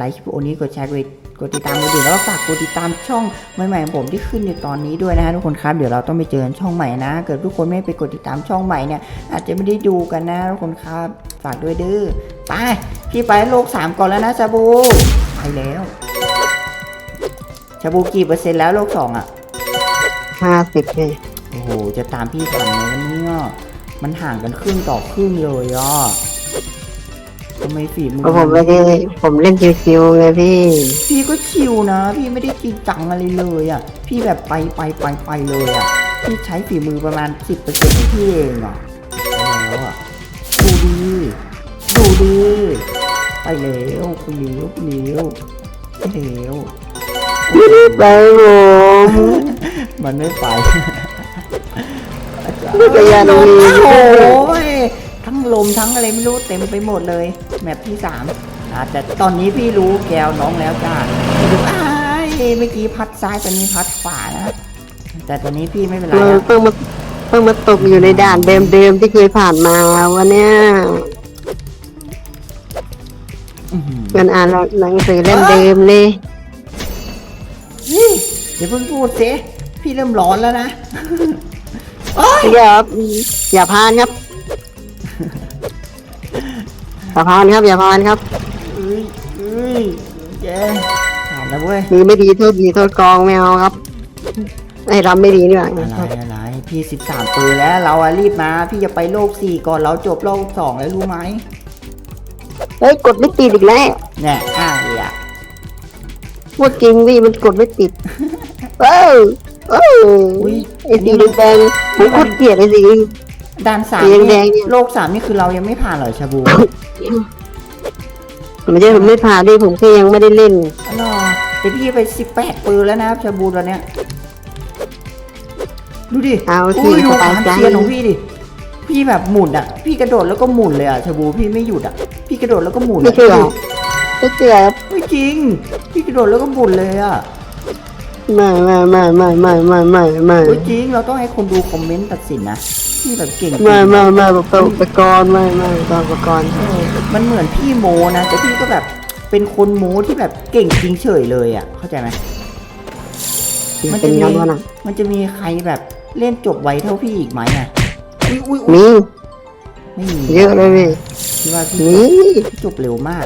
ไลค์คลิปวิดีโอนี้กดแชร์กดกดติดตามมือถือแล้วก็ฝากกดติดตามช่องใหม่ๆของผมที่ขึ้นอยู่ตอนนี้ด้วยนะฮะทุกคนครับเดี๋ยวเราต้องไปเจอกันช่องใหม่นะ เกิดทุกคนไม่ไปกดติดตามช่องใหม่เนี่ย อาจจะไม่ได้ดูกันนะทุกคนครับฝากด้วยเด้อไปพี่ไปโลกสามก่อนแล้วนะชาบูไปแล้วชาบูกี่เปอร์เซ็นต์แล้วโลกสองอะห้าสิบเลยโอ้โหจะตามพี่ทันไหมวันนี้อะมันห่างกันครึ่งต่อครึ่งเลยอะ ทำไมฝีมืเพราะผมไม่ได้ผมเล่นชิวๆไงพี่ พี่ก็ชิวนะ พี่ไม่ได้จริงจังอะไรเลยอะ พี่แบบไปไปไปไปเลยอะ พี่ใช้ฝีมือประมาณ 10%ของพี่เองอะไปแล้วอะ ดูดีดูดีไปแล้วไปเลี้ยวไปเลี้ยวไปเลี้ยวไปผมมันไม่ไปจักรยานลมีมโอ้ย ทั้งลมทั้งอะไรไม่รู้เต็มไปหมดเลยแมปที่สามอ่าแต่ตอนนี้พี่รู้แกวน้องแล้วจ้าดูอ้ายเมื่อกี้พัดซ้ายตอนนี้พัดขวานะแต่ตอนนี้พี่ไม่เป็นไรเอออะเพิ่งมาเพิ่งมาตกอยู่ในด่านเดิมๆที่เคยผ่านมาวันเนี้ยอื้อหือมันอ่านหนังสือเล่มเดิมเลยนี่อย่าเพิ่งพูดสิพี่เริ่มร้อนแล้วนะโอ๊ยอย่าอย่าพานครับ อย่าพานครับอย่าพานครับ เอ้ยเอ้ยแกผ่านแล้วเว้ยมีไม่ดีโทษดีโทษกองไม่เอาครับไอ้รำไม่ดีนี่หว่าอะไรอะไรพี่สิบสามปืนแล้วเราอะรีบมา พี่จะไปโลกสี่ก่อนเราจบโลกสองแล้วรู้ไหมเฮ้ยกดไม่ติดอีกแล้วแน่อะเลยอะพูดจริงพี่มันกดไม่ติดเออเอออุ้ยไอ้สีแดงๆผมโคตรเกลียดไอ้สีด่านสามสีนี่แดงๆเนี่ย โลกสามนี่คือเรายังไม่ผ่านเหรอชาบู ไม่ใช่ผมไม่ผ่านดิผมแค่ยังไม่ได้เล่นอ๋อแต่พี่ไปสิบแปดปืนแล้วนะครับชาบูตอนเนี้ยดูดิเอาสิอุ้ยดูสคบายวามใจ เซียนของพี่ดิพี่แบบหมุนอะ พี่กระโดดแล้วก็หมุนเลยอะชาบูพี่ไม่หยุดอะ พี่กระโดดแล้วก็หมุนไม่อะเชื่อไม่เชื่อครับไม่จริง พี่กระโดดแล้วก็หมุนเลยอะ ไม่ไม่ไม่ไม่ไม่ไม่ไม่ไม่เฮ้ยจริงเราต้องให้คนดูคอมเมนต์ตัดสินนะพี่แบบเก่งจริงไม่ไม่ไม่อุปกรณ์ไม่ไม่อุปกรณ์เออมันเหมือนพี่โมนะแต่พี่ก็แบบเป็นคนโมที่แบบเก่งจริงเฉยเลยอะ เข้าใจไหมมันเป็จะนมียังไงนะมันจะมีใครแบบเล่นจบไวเท่าพี่อีกไหมอะอุ้ยอุ้ยอุ๊ยมีไม่มีเยอะเลยพี่พี่ว่าพี่มีพี่จบเร็วมาก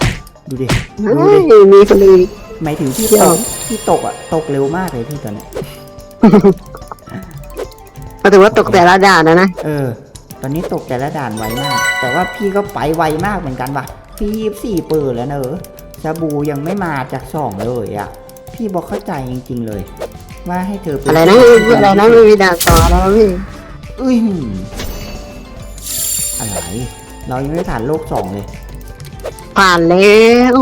ดูดิเฮ้ยมีคนอื่น หมายถึงพี่เดี๋ตยวกพี่ตกอะตกเร็วมากเลยพี่ตอนเนี้ยก็ถือว่าตกแต่ละด่านนะนะ เออ ตอนนี้ตกแต่ละด่านไวมาก แต่ว่าพี่ก็ไปไวมากเหมือนกันว่ะ พี่ยี่สี่เปิดแล้วเนอะชาบูยังไม่มาจากสองเลยอะ พี่บอกเข้าใจจริง ๆ เลย ว่าให้เธอเป็อะไรนะอะไรนะไม่มีด่านต่อแล้วพี่อุ้ยอะไร เรายังไม่ผ่านโลกสองเลย ผ่านแล้ว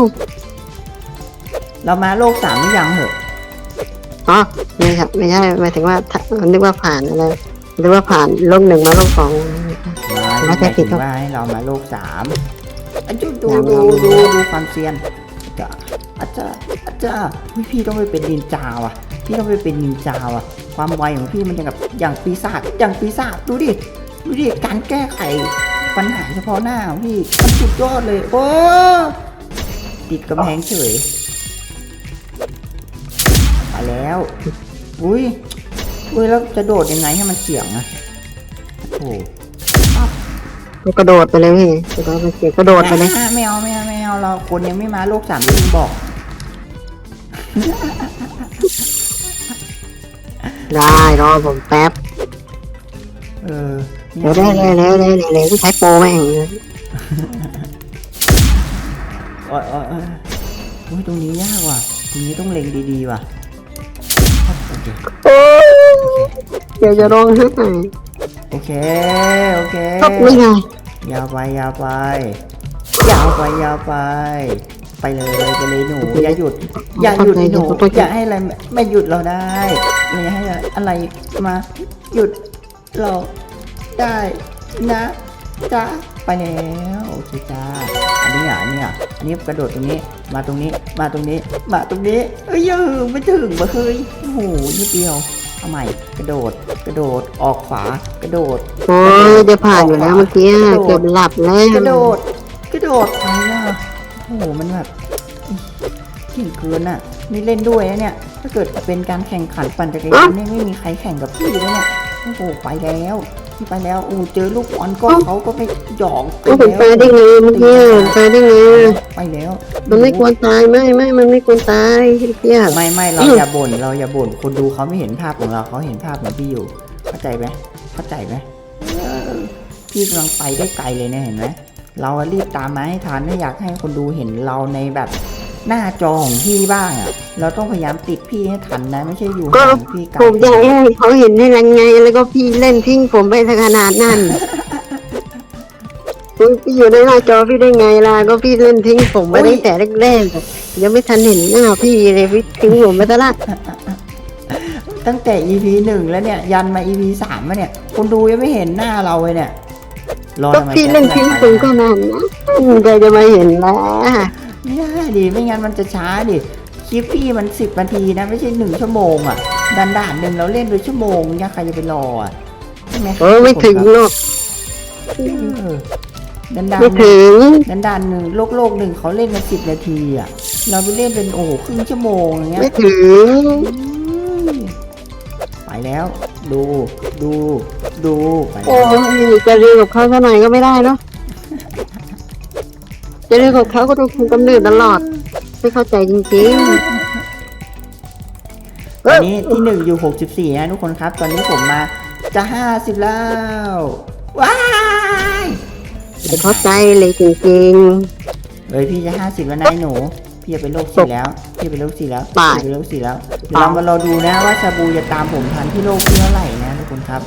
เรามาโลกสามหรือยังเหอะอ๋อไม่ครับไม่ใช่หมายถึงว่าถ้านึกว่าผ่านอะไรนึกว่าผ่านโลกหนึ่งมาโลกสองมาไม่หใช่มายผิถึดงครับ ว่าให้เรามาโลกสามอะดูดูยังดูยังดูดูความเซียนจะอาจจะอาจจะเฮ้ยพี่ต้องไปเป็นนินจาว่ะ พี่ต้องไปเป็นนินจาว่ะ ความไวของพี่มันอย่างกับอย่างปีศาจอย่างปีศาจดูดิดูดิการแก้ไขปัญหาเฉพาะหน้าของพี่มันสุดยอดเลยโอ้ติดกำแพงเฉยไป แล้ว อุ้ย อุ้ยแล้วจะโดดยังไงให้มันเฉียงอะโอ้โหก็กระโดดไปเลยพี่กระโดดไปเสียกระโดดไปเลยอะไม่เอาไม่เอาไม่เอาเราคนยังไม่มาโลกสามที่มึงบอกได้รอผมแป๊บเออเดี๋ยวได้เลยเลยเลยเลยที่ใช้โปรแม่งโอ้ยโอ้ยโอ้ยโอ้ยตรงนี้ยากว่ะ ตรงนี้ต้องเล็งดีๆว่ะ โอเคโอ้ยเดี๋ยวจะร้องไห้โอเค โอเคครับไม่ไงยาวไปยาวไปยาวไปยาวไป ไปเลยไปเลยหนู อย่าหยุด อย่าหยุดหนูอย่าให้อะไรไม่หยุดเราได้อย่าให้อะไรมาหยุดเราได้นะ จ้าไปแล้วโอเคจ้าอันนี้อะอันนี้อะอันนี้กระโดดตรงนี้ มาตรงนี้ มาตรงนี้ มาตรงนี้เอ้ยยังไม่ถึงมาเฮ้ยโอ้โหนิดเดียวเอาใหม่กระโดดกระโดดออกขวากระโดดโอ้ยจะผ่านอยู่แล้วเมื่อกี้เกือบหลับแล้วกระโดดกระโดดไปอะโอ้โหมันแบบเก่งเกินอะไม่เล่นด้วยนะเนี่ย ถ้าเกิดเป็นการแข่งขันปั่นจักรยานเนี่ยไม่มีใครแข่งกับพี่เลยเนี่ยโอ้โหไปแล้ว พี่ไปแล้วอู้เจอลูกบอลก็เขาก็ไปหยอกก็ผมไปได้ไงเมื่อกี้ผมไปได้ไงไปแล้ว มันไม่ควรตายไม่ไม่มันไม่ควรตายเฮียไม่ไม่เราอย่าบ่นเราอย่าบ่นคนดูเขาไม่เห็นภาพของเราเขาเห็นภาพของพี่อยู่ เข้าใจไหมเข้าใจไหมเออพี่กำลังไปได้ไกลเลยเนี่ยเห็นไหมเราอะรีบตามมาให้ทันไม่อยากให้คนดูเห็นเราในแบบ หน้าจอของพี่บ้างอะเราต้องพยายามติดพี่ให้ทันนะไม่ใช่อยู่ก็ ห่างพี่ไกลผมอยากให้เขาเห็นได้ยังไง แล้วก็พี่เล่นทิ้งผมไปขนาดนั้นพี่พี่อยู่ในหน้าจอพี่ได้ไงล่ะก็พี่เล่นทิ้งผมไปตั้งแต่แรกๆยังไม่ทันเห็นหน้าพี่เลยพี่ทิ้งผมไปตลอดตั้งแต่ EP หนึ่งแล้วเนี่ยยันมา EP สามมาเนี่ยคนดูยังไม่เห็นหน้าเราเลยเนี่ยรอก็ทำไมพี่เล่นทิ้งผมก็นานนะใครจะมาเห็นล่ะไม่ได้ดิไม่งั้นมันจะช้าดิคลิปพี่มันสิบนาทีนะไม่ใช่หนึ่งชั่วโมงอะดันด่านหนึ่งเราเล่นไปชั่วโมงยังใครจะไปรออะใช่ไหมเออไม่ถึงหรอกเออดันด่านไม่ถึงดันด่านหนึ่งโลกโลกหนึ่งเขาเล่นกันสิบนาทีอะเราไปเล่นเป็นโอ้โหครึ่งชั่วโมงอย่างเงี้ยไม่ถึงอืมไปแล้ว ดูดูดูไปโอ้แล้วยจะเรียนกับเขาเท่าไหร่ก็ไม่ได้เนาะ จะเรียนกับเขาก็ต้องคุมกำเนิดตลอด ไม่เข้าใจจริงๆตอนนี้ที่หนึ่งอยู่หกสิบสี่นะทุกคนครับ ตอนนี้ผมมาจะห้าสิบแล้ว ว้ายไม่เข้าใจเลยจริงเฮ้ยพี่จะห้าสิบแล้วนายหนู พี่จะเป็นโรคสี่แล้ว พี่เป็นโรคสี่แล้วตายพี่เป็นโรคสี่แล้วเดี๋ยวเรามารอดูนะว่าชาบูจะตามผมทันที่โลกที่เท่าไหร่นะทุกคนครับ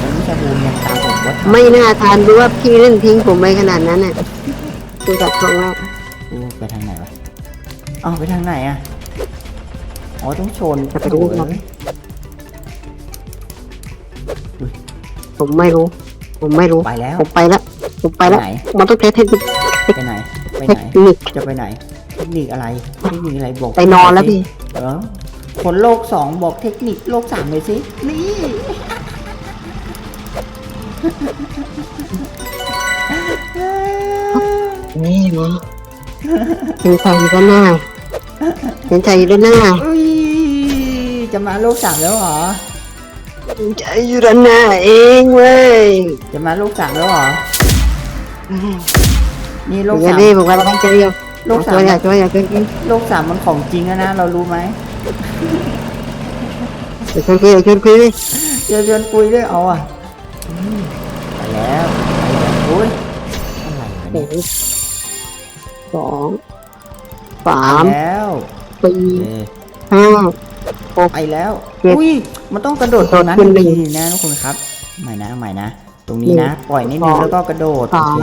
ตอนนี้ชาบูยังตามผมว่าทันๆไม่น่าทานดูว่าพี่เล่นทิ้งผมไปขนาดนั้นน่ะ ดูจากทรงแล้วอู้ไปทางไหนวะอ๋อไปทางไหนอะ อ๋อต้องชนจะไปดูโอ้ครับยผมไม่รู้ ผมไม่รู้ ไปแล้ว ผมไปแล้วผมไปไปแล้วไหนมันต้องใช้เทคนิคไปไหน ไปเทไหนคนิคจะไปไหน เทคนิคอะไร เทคนิคอะไรบอกไปนอนแล้วพี่ เออคนโลกสองบอกเทคนิคโลกสามเลยสิ นี่ นี่นะเห็นใจอยู่ด้านหน้าเห็นใจอยู่ด้านหน้าอุ้ยจะมาโลกสามแล้วเหรอเห็นใจอยู่ด้านหน้าเองเว้ยจะมาโลกสามแล้วเหรอนี่โลกอย่าสามดีบอกว่าตั้งใจอยู่โลกช่สาวยมอย่าช่วยอย่าช่วยอย่าโลกสามมันของจริงแล้วนะเรารู้ไหมช่วยพี่อย่าช่วยพี่ดิเจอเดือนปุยด้วยเอาอะอืมไปแล้วไปแล้วโอ้ยอะไรวะหเนี่ยนึ่ง สองสาไปมแล้วสี่เออห้าไปแล้ว เจ็ดอุ้ย มันต้องกระโดดตรงนั้นขึ้นหนึ่งดีๆนะทุกคนครับ ใหม่นะใหม่นะ ตรงนี้นะ ปล่อยนิดนึงสองแล้วก็กระโดดสาโอมเค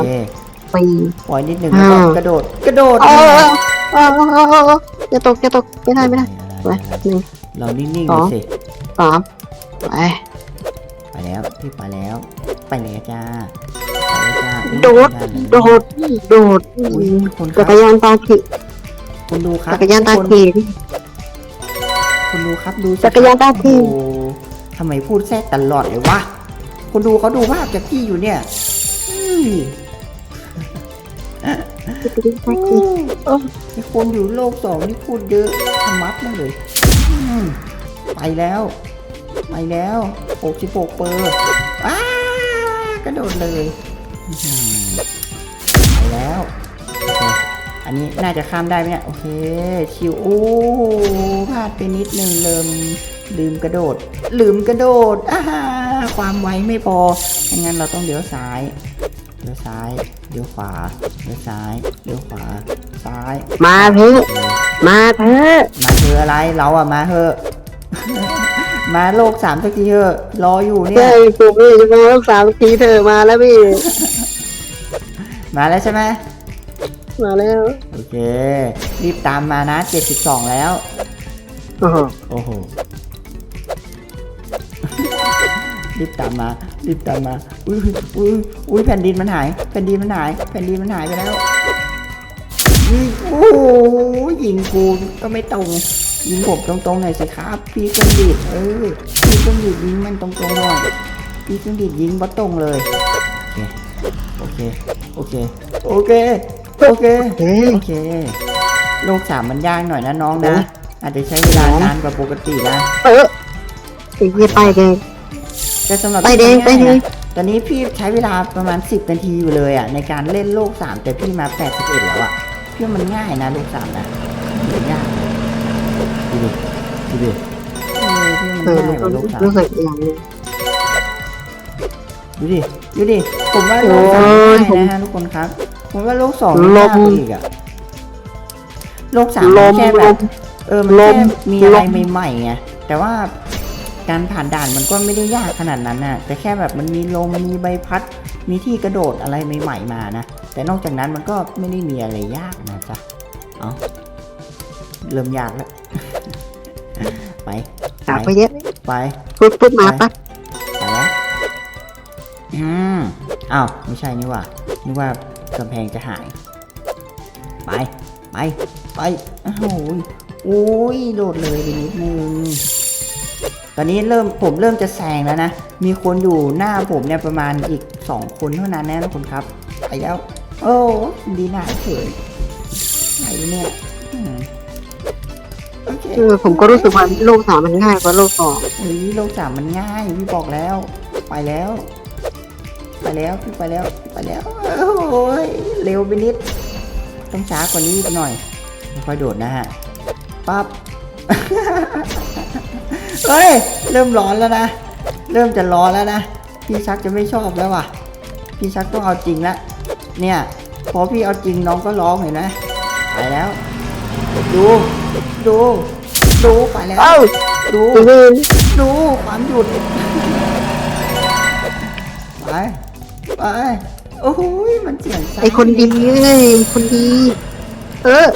สี่ ปล่อยนิดนึงแล้วก็ห้า กระโดด กระโดดเอนี่อไงเออเออเออเอออย่าตกอย่าตกไม่ได้ไม่ได้อะไรไปอะไรหนึ่ง เรานิ่งๆสดูอง สิ สามไปไปแล้วพี่ไปแล้ว ไปแล้วจ้า ไปแล้วจ้าอุ๊ยโดดไม่ไเลยโดด โดดอุ้ยคนคจัรับกรยานตาขีคุณดูครับจักรยานตาทุกคนขี คุณดูครับดูสิจักรยานตาขี่ โอ้โหทำไมพูดแทรกตลอดเลยวะคุณดูเขาดูภาพจากพี่อยู่เนี่ยอุ้ยจักรยานตาขีเออไอคนอยู่โลกสองนี่พูดเยอะทำมัดมากเลยอืมไปแล้ว ไปแล้ว 66 เปอร์อ้ากระโดดเลย อื้อหือไปแล้วโอเคอันนี้น่าจะข้ามได้ไหมเนี่ย โอเค ชิว โอ้พลาดไปนิดนึงเริ่มลืมกระโดด ลืมกระโดดอ้าความไวไม่พอไม่งั้นเราต้องเลี้ยวซ้ายเลี้ยวซ้ายเลี้ยวขวาเลี้ยวซ้ายเลี้ยวขวา ซ้าย มาเถอะมาเถอะมาเธอะอะไร เราอะมาเถอะ มาโลกสามสักทีเถอะ รออยู่เนี่ยใช่ผมเลยจะมารักษาทีเธอมาแล้วพี่ มาแล้วใช่ไหมมาแล้วโอเค รีบตามมานะ72แล้วโอ้โหโอ้โห รีบตามมา รีบตามมา อุ้ยอุ้ยอุ้ยแผ่นดินมันหาย แผ่นดินมันหาย แผ่นดินมันหายไปแล้วอุ้ยโอ้โหยิงกูก็ไม่ตรง ยิงผมตรงๆหน่อยสิครับ พี่เครื่องดีดเออ พี่เครื่องดีดยิงมันตรงๆหน่อย พี่เครื่องดีดยิงบัตรงเลยโอเค โอเค โอเค โอเค โอเคเฮ้ยโอเคโลกสามมันยากหน่อยนะน้องนะ อาจจะใช้เวลานานกว่าปกตินะ เออไอ้เหี้ยไปแดงแต่สำหรับไปแดงพี่ไปแดงนะตอนนี้พี่ใช้เวลาประมาณ 10 นาทีอยู่เลยอะในการเล่นโลก 3 แต่พี่มา 81 แล้วอะพี่ว่ามันง่ายนะโลก3นะไม่ยากดูดิดูดิเออพี่ว่าเอมันอง่ายกว่าโลกรู้สึกอย่างหนึง3 ดูดิ ดูดิ ผมว่าโลกสามโอ้ยง่ายนะฮะทุกคนครับ ผมว่าโลกสองลม ยากกว่าอีกอะโลกสามลมันมแค่ลแบบม เออ มันลแค่มมีอะไรลม ใหม่ๆไง แต่ว่าการผ่านด่านมันก็ไม่ได้ยากขนาดนั้นน่ะ แต่แค่แบบมันมีลม มีใบพัด มีที่กระโดดอะไรใหม่ๆมานะ แต่นอกจากนั้นมันก็ไม่ได้มีอะไรยากนะจ๊ะ เอาเริ่มยากแล้ว ไปหาไปเยอะไปปุ๊บปุ๊บมาปั๊บไปแล้ว อืมอ้าวไม่ใช่นี่หว่านึกว่ากำแพงจะหาย ไป ไป ไปอ้าวโอ้ยโดดเลยไปนิดนึงตอนนี้เริ่มผมเริ่มจะแซงแล้วนะ มีคนอยู่หน้าผมเนี่ยประมาณอีกสองคนเท่านั้นแน่นะคุณครับ ไปแล้ว โอ้ดีหน่าเฉยไหนเนี่ยอืมโอเคเออผมก็รู้สึกว่าโลกสามมันง่ายกว่าโลกสองเฮ้ยโลกสามมันง่ายพี่บอกแล้ว ไปแล้ว ไปแล้วพี่ไปแล้วไปแล้วโอ้ยเร็วไปนิด ต้องช้ากว่านี้อีกหน่อยค่อยๆโดดนะฮะปั๊บเฮ้ย เริ่มร้อนแล้วนะ เริ่มจะร้อนแล้วนะ พี่ชักจะไม่ชอบแล้วว่ะ พี่ชักต้องเอาจริงละ เนี่ยพอพี่เอาจริงน้องก็ร้องเห็นไหมไปแล้ว ดู ดู ดูไปแล้วเอ้าดูอีเวนดูความหยุด ไป ไปโอ้โหยมันเสียงสั่ไอคนดีเลยคนดี เออ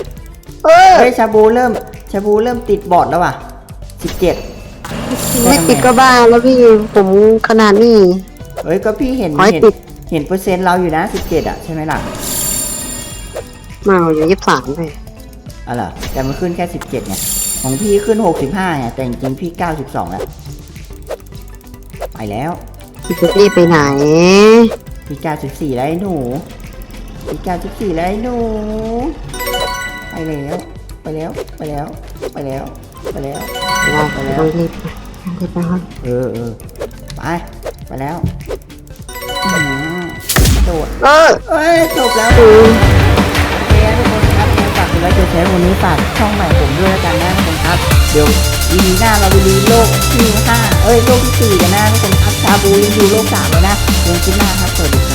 เออ เฮ้ยชาบูเริ่มชาบูเริ่มติดบอร์ดแล้วว่ะสิบเจ็ดไม่ติดก็บ้าแล้วพี่ผมขนาดนี้ เฮ้ยก็พี่เห็นขอให้เห็นติด เห็นเปอร์เซ็นต์เราอยู่นะสิบเจ็ดอะใช่ไหมล่ะมาอยู่ยี่สิบสามเลยอ๋อเหรอแต่มันขึ้นแค่สิบเจ็ดไงของพี่ขึ้นหกสิบห้าไงแต่จริงๆพี่เก้าสิบสองแล้วไปแล้วพี่จะรีบไปไหน พี่เก้าสิบสี่แล้วไอ้หนูพี่เก้าสิบสี่แล้วไอ้หนู ไปแล้ว ไปแล้ว ไปแล้ว ไปแล้ว ไปแล้วไปแล้วต้องรีบต้องรีบไปห้องเออเออไป ไปแล้วอื้อหือกระโดดเออเอ้ยจบแล้วอืมโอเคทุกคนครับฝากกดไลค์กดแชร์วันนี้ฝากช่องใหม่ผมด้วยแล้วกันนะทุกคนครับเดี๋ยว วีหน้าเราไปดูโลกที่ห้าเอ้ยโลกที่สี่กันนะทุกคนครับชาบูยังดูโลกสามเลยนะเดือนที่หน้าครับสวัสดี